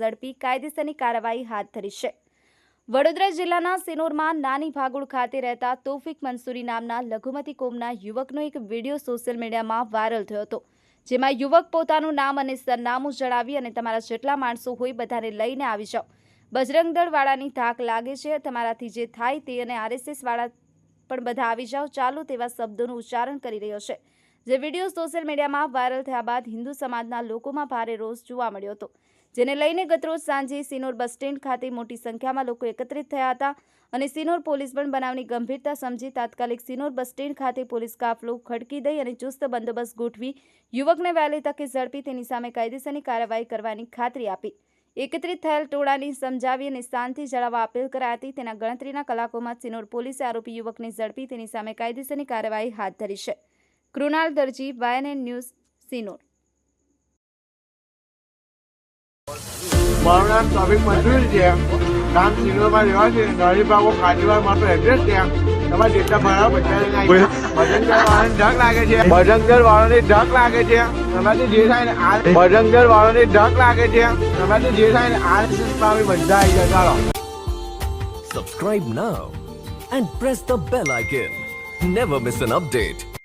ઝડપી કાયદેસરની કાર્યવાહી હાથ ધરી વડોદરા જિલ્લાના સિનોરમાં નાની ભાગોળ ખાતે રહેતા તોફિક મંસૂરી નામના લઘુમતી કોમના યુવકનો એક વીડિયો સોશિયલ મીડિયામાં વાયરલ થયો હતો. જેમાં યુવક પોતાનું નામ અને સરનામું જણાવી અને તમારા જેટલા માણસો હોય બધાને લઈને આવી જાઓ. બજરંગ દળવાળાની ધાક લાગે છે. તમારાથી જે થાય તે અને આરએસએસવાળા પણ બધા આવી જાઓ. ચાલો તેવા શબ્દોનું ઉચ્ચારણ કરી રહ્યો છે. જે વીડિયો સોશિયલ મીડિયામાં વાયરલ થયા બાદ હિન્દુ સમાજના લોકોમાં ભારે રોષ જોવા મળ્યો હતો. જેને લઈને ગતરોજ સાંજે સિનોર બસ સ્ટેન્ડ ખાતે મોટી સંખ્યામાં લોકો એકત્રિત થયા હતા અને સિનોર પોલીસ પણ બનાવની ગંભીરતા સમજી તાત્કાલિક સિનોર બસ સ્ટેન્ડ ખાતે પોલીસ કાફલો ખડકી દઈ અને ચુસ્ત બંદોબસ્ત ગોઠવી યુવકને વહેલી તકે ઝડપી તેની સામે કાયદેસરની કાર્યવાહી કરવાની ખાતરી આપી. એકત્રિત થયેલ ટોળાની સમજાવી અને શાંતિ જાળવવા અપીલ કરાઈ હતી. તેના ગણતરીના કલાકોમાં સિનોર પોલીસે આરોપી યુવકને ઝડપી તેની સામે કાયદેસરની કાર્યવાહી હાથ ધરી છે. Krunal Darji, YNN news, Sinor. મારું નામ મંજૂર છે. ગામ સિનોરમાં રહેવા છે કાજીવાર મારું એડ્રેસ ત્યાં તમારે જેટલા ભરાવો બધા લઈને આવી વાળાને ઢગ લાગે છે. બજરંગદળ વાળાને ઢગ લાગે છે. તમારે જે થાય ને આ બજરંગદળ વાળાને ઢગ લાગે છે. તમારે જે થાય ને આરએસએસમાં બધા આવી જાય. ચાલો. Subscribe now and press the bell icon. Never miss an update.